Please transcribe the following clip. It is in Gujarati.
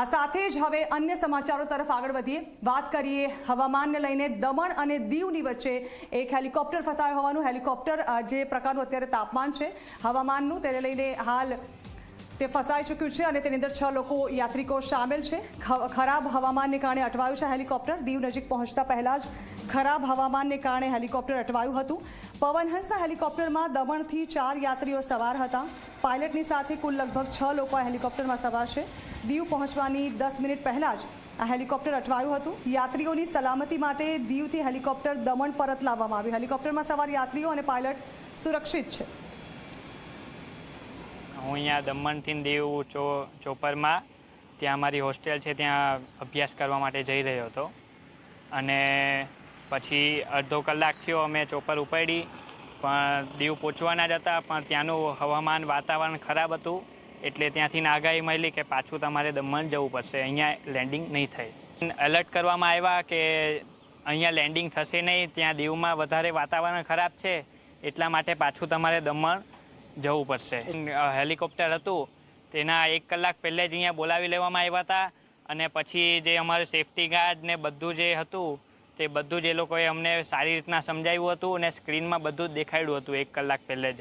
આ સાથે જ હવે અન્ય સમાચારો તરફ આગળ વધીએ. વાત કરીએ હવામાનને લઈને. દમણ અને દીવની વચ્ચે એક હેલિકોપ્ટર ફસાયો હોવાનું. હેલિકોપ્ટર જે પ્રકારનું અત્યારે તાપમાન છે, હવામાનનું, તેને લઈને હાલ તે ફસાઈ ચૂક્યું છે અને તેની અંદર છ લોકો યાત્રિકો સામેલ છે. ખરાબ હવામાનને કારણે અટવાયું છે હેલિકોપ્ટર. દીવ નજીક પહોંચતા પહેલા જ ખરાબ હવામાનને કારણે હેલિકોપ્ટર અટવાયું હતું. પવનહંસના હેલિકોપ્ટરમાં દમણથી ચાર યાત્રીઓ સવાર હતા. પાયલટની સાથે કુલ લગભગ છ લોકો આ હેલિકોપ્ટરમાં સવાર છે. દીવ પહોંચવાની દસ મિનિટ પહેલાં જ આ હેલિકોપ્ટર અટવાયું હતું. યાત્રીઓની સલામતી માટે દીવથી હેલિકોપ્ટર દમણ પરત લાવવામાં આવ્યું. હેલિકોપ્ટરમાં સવાર યાત્રીઓ અને પાયલટ સુરક્ષિત છે. હું અહીંયા દમણથી દીવ ચો ચોપરમાં ત્યાં મારી હોસ્ટેલ છે, ત્યાં અભ્યાસ કરવા માટે જઈ રહ્યો હતો. અને પછી અડધો કલાક થયો અમે ચોપર ઉપાડી, પણ દીવ પહોંચવાના જ હતા પણ ત્યાંનું હવામાન વાતાવરણ ખરાબ હતું, એટલે ત્યાંથી આગાહી મળી કે પાછું તમારે દમણ જવું પડશે. અહીંયા લેન્ડિંગ નહીં થાય. એલર્ટ કરવામાં આવ્યા કે અહીંયા લેન્ડિંગ થશે નહીં, ત્યાં દીવમાં વધારે વાતાવરણ ખરાબ છે, એટલા માટે પાછું તમારે દમણ જવું પડશે. હેલિકોપ્ટર હતું, તેના એક કલાક પહેલે જ અહીંયા બોલાવી લેવામાં આવ્યા હતા અને પછી જે અમારે સેફટી ગાર્ડ ને બધું જે હતું, તે બધું જ એ લોકોએ અમને સારી રીતના સમજાવ્યું હતું અને સ્ક્રીનમાં બધું જ દેખાડ્યું હતું એક કલાક પહેલે જ.